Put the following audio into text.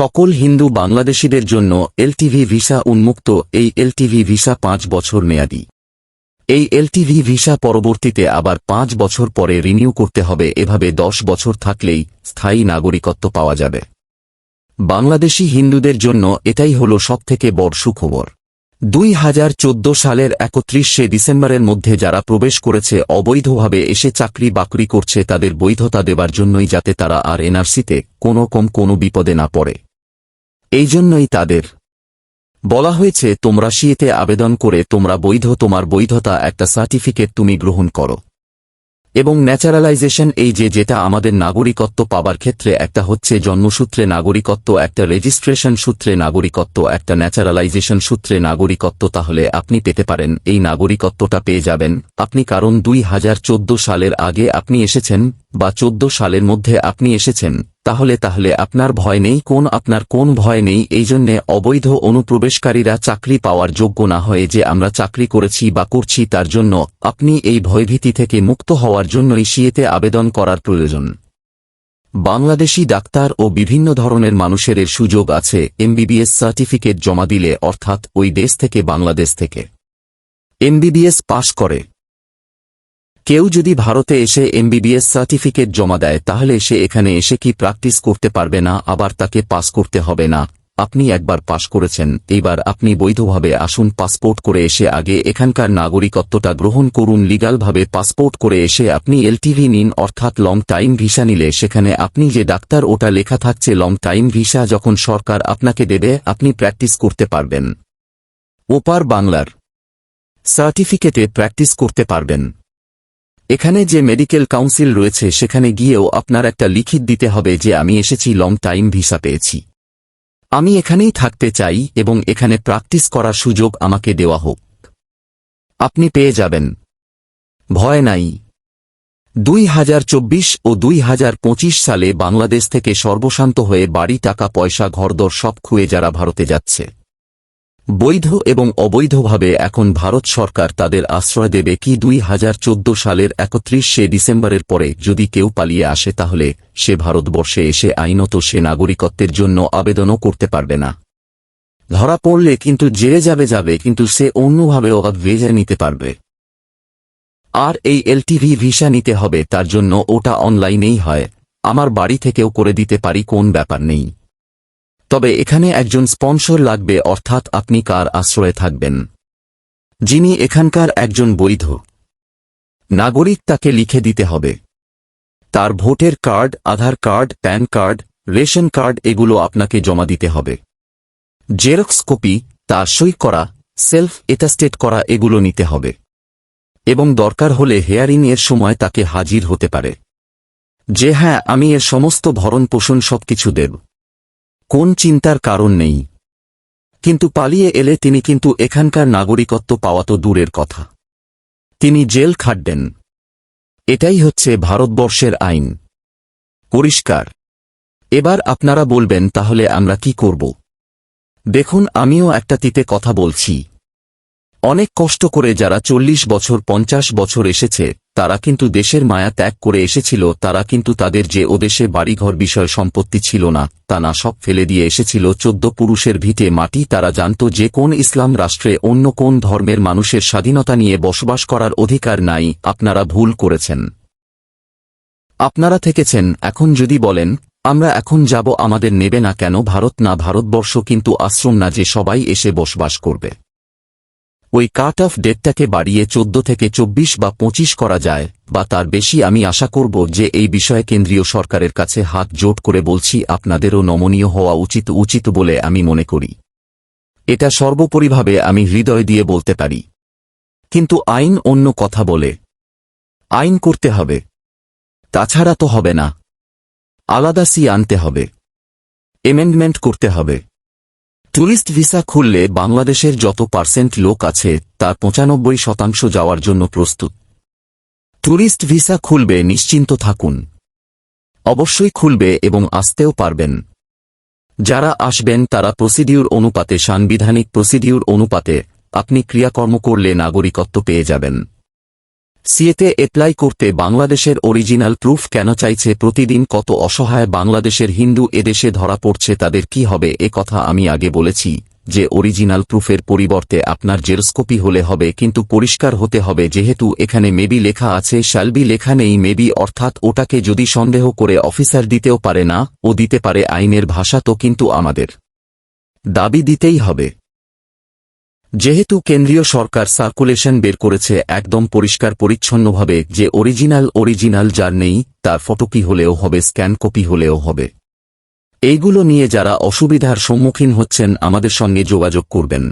সকল হিন্দু বাংলাদেশিদের জন্য এলটিভি ভিসা উন্মুক্ত এই এলটিভি ভিসা পাঁচ বছর মেয়াদি। এই এলটিভি ভিসা পরবর্তীতে আবার পাঁচ বছর পরে রিনিউ করতে হবে, এভাবে দশ বছর থাকলেই স্থায়ী নাগরিকত্ব পাওয়া যাবে। বাংলাদেশি হিন্দুদের জন্য এটাই হল সবথেকে বড় সুখবর। দুই হাজার চোদ্দ সালের একত্রিশে ডিসেম্বরের মধ্যে যারা প্রবেশ করেছে, অবৈধভাবে এসে চাকরি বাকরি করছে, তাদের বৈধতা দেবার জন্যই যাতে তারা আর এনআরসিতে কোনো কম কোনো বিপদে না পড়ে। এই জন্যই তাদের। বলা হয়েছে, তোমরা সিএতে আবেদন করে তোমরা বৈধ, তোমার বৈধতা একটা সার্টিফিকেট তুমি গ্রহণ করো। এবং ন্যাচারালাইজেশন এই যে, যেটা আমাদের নাগরিকত্ব পাবার ক্ষেত্রে একটা হচ্ছে জন্মসূত্রে নাগরিকত্ব, একটা রেজিস্ট্রেশন সূত্রে নাগরিকত্ব, একটা ন্যাচারালাইজেশন সূত্রে নাগরিকত্ব, তাহলে আপনি পেতে পারেন, এই নাগরিকত্বটা পেয়ে যাবেন। আপনি কারণ দুই হাজার চোদ্দ সালের আগে আপনি এসেছেন, বা চোদ্দ সালের মধ্যে আপনি এসেছেন তাহলে তাহলে আপনার ভয় নেই, কোন আপনার কোন ভয় নেই, এই জন্যে অবৈধ অনুপ্রবেশকারীরা চাকরি পাওয়ার যোগ্য না হয়ে যে আমরা চাকরি করেছি বা করছি তার জন্য আপনি এই ভয়ভীতি থেকে মুক্ত হওয়ার জন্যই সিএতে আবেদন করার প্রয়োজন। বাংলাদেশি ডাক্তার ও বিভিন্ন ধরনের মানুষের এর সুযোগ আছে, এমবিবিএস সার্টিফিকেট জমা দিলে, অর্থাৎ ওই দেশ থেকে বাংলাদেশ থেকে। এমবিবিএস পাশ করে। কেউ যদি ভারতে এসে এমবিবিএস সার্টিফিকেট জমা দেয়, তাহলে সে এখানে এসে কি প্র্যাকটিস করতে পারবে না, আবার তাকে পাস করতে হবে না? আপনি একবার পাশ করেছেন, এইবার আপনি বৈধভাবে আসুন, পাসপোর্ট করে এসে আগে এখানকার নাগরিকত্বটা গ্রহণ করুন, লিগালভাবে পাসপোর্ট করে এসে আপনি এলটিভি নিন, অর্থাৎ লং টাইম ভিসা নিলে সেখানে আপনি যে ডাক্তার, ওটা লেখা থাকছে লং টাইম ভিসা, যখন সরকার আপনাকে দেবে, আপনি প্র্যাকটিস করতে পারবেন। ওপার বাংলার সার্টিফিকেটে প্র্যাকটিস করতে পারবেন। এখানে যে মেডিকেল কাউন্সিল রয়েছে, সেখানে গিয়েও আপনার একটা লিখিত দিতে হবে যে আমি এসেছি লং টাইম ভিসা পেয়েছি। আমি এখানেই থাকতে চাই এবং এখানে প্র্যাকটিস করার সুযোগ আমাকে দেওয়া হোক। আপনি পেয়ে যাবেন। ভয় নাই। দুই হাজার চব্বিশ ও দুই হাজার পঁচিশ সালে বাংলাদেশ থেকে সর্বশান্ত হয়ে বাড়ি, টাকা, পয়সা, ঘরদর সব খুয়ে যারা ভারতে যাচ্ছে। বৈধ এবং অবৈধভাবে এখন ভারত সরকার তাদের আশ্রয় দেবে কি দুই হাজার চোদ্দ সালের একত্রিশে ডিসেম্বরের পরে যদি কেউ পালিয়ে আসে তাহলে সে ভারতবর্ষে এসে আইনত সে নাগরিকত্বের জন্য আবেদনও করতে পারবে না। ধরা পড়লে কিন্তু জেলে যাবে যাবে কিন্তু সে অন্যভাবে ওরা ভেজে নিতে পারবে। আর এই এলটিভি ভিসা নিতে হবে তার জন্য ওটা অনলাইনেই হয়। আমার বাড়ি থেকেও করে দিতে পারি কোন ব্যাপার নেই। তবে এখানে একজন স্পন্সর লাগবে, অর্থাৎ আপনি কার আশ্রয়ে থাকবেন। যিনি এখানকার একজন বৈধ নাগরিক, তাকে লিখে দিতে হবে। তার ভোটের card, Aadhaar card, PAN card, ration card, এগুলো আপনাকে জমা দিতে হবে। জেরক্স কপি, তা সই করা, সেলফ এটাস্টেট করা, এগুলো নিতে হবে। এবং দরকার হলে হেয়ারিং এর সময় তাকে হাজির হতে পারে। যে হ্যাঁ আমি এর সমস্ত ভরণ পোষণ সবকিছু দেব। কোন চিন্তার কারণ নেই। কিন্তু পালিয়ে এলে তিনি কিন্তু এখানকার নাগরিকত্ব পাওয়া তো দূরের কথা। তিনি জেল খাটবেন এটাই হচ্ছে ভারতবর্ষের আইন। পরিষ্কার। এবার আপনারা বলবেন, তাহলে আমরা কি করব? দেখুন, আমিও একটা তিতে কথা বলছি। অনেক কষ্ট করে যারা চল্লিশ বছর, পঞ্চাশ বছর এসেছে, তারা কিন্তু দেশের মায়া ত্যাগ করে এসেছিল, তারা কিন্তু তাদের যে ওদেশে বাড়িঘর বিষয় সম্পত্তি ছিল না, তা না, সব ফেলে দিয়ে এসেছিল, চোদ্দ পুরুষের ভিটে মাটি, তারা জানত যে কোন ইসলাম রাষ্ট্রে অন্য কোন ধর্মের মানুষের স্বাধীনতা নিয়ে বসবাস করার অধিকার নাই, আপনারা ভুল করেছেন। আপনারা থেকেছেন, এখন যদি বলেন, আমরা এখন যাব আমাদের নেবে না কেন ভারত না ভারতবর্ষ কিন্তু আশ্রম না যে সবাই এসে বসবাস করবে। ওই কাট অফ ডেটটাকে বাড়িয়ে চোদ্দ থেকে চব্বিশ বা পঁচিশ করা যায়, বা তার বেশি আমি আশা করব যে এই বিষয়ে কেন্দ্রীয় সরকারের কাছে হাত জোট করে বলছি, আপনাদেরও নমনীয় হওয়া উচিত উচিত বলে আমি মনে করি। এটা সর্বোপরিভাবে আমি হৃদয় দিয়ে বলতে পারি। কিন্তু আইন অন্য কথা বলে। আইন করতে হবে। তাছাড়া তো হবে না। আলাদা সি আনতে হবে। এমেন্ডমেন্ট করতে হবে। ট্যুরিস্ট ভিসা খুললে বাংলাদেশের যত পার্সেন্ট লোক আছে, তার পঁচানব্বই শতাংশ যাওয়ার জন্য প্রস্তুত। ট্যুরিস্ট ভিসা খুলবে নিশ্চিন্ত থাকুন। অবশ্যই খুলবে এবং আসতেও পারবেন। যারা আসবেন, তারা প্রসিডিউর অনুপাতে সাংবিধানিক প্রসিডিউর অনুপাতে আপনি ক্রিয়াকর্ম করলে নাগরিকত্ব পেয়ে যাবেন। সিএতে এপ্লাই করতে বাংলাদেশের অরিজিনাল প্রুফ কেন চাইছে প্রতিদিন কত অসহায় বাংলাদেশের হিন্দু এদেশে ধরা পড়ছে তাদের কি হবে? এ কথা আমি আগে বলেছি যে অরিজিনাল প্রুফের পরিবর্তে আপনার জেরোস্কোপি হলে হবে কিন্তু পরিষ্কার হতে হবে যেহেতু এখানে মেবি লেখা আছে শ্যালবি লেখা নেই, মেবি অর্থাৎ ওটাকে যদি সন্দেহ করে অফিসার দিতেও পারে না, ও দিতে পারে আইনের ভাষা তো কিন্তু আমাদের দাবি দিতেই হবে। যেহেতু কেন্দ্রীয় সরকার সার্কুলেশন বের করেছে একদম পরিষ্কার পরিচ্ছন্নভাবে যে অরিজিনাল অরিজিনাল যার নেই, তার ফটোকি হলেও হবে, স্ক্যান কপি হলেও হবে। এইগুলো নিয়ে যারা অসুবিধার সম্মুখীন হচ্ছেন, আমাদের সঙ্গে যোগাযোগ করবেন।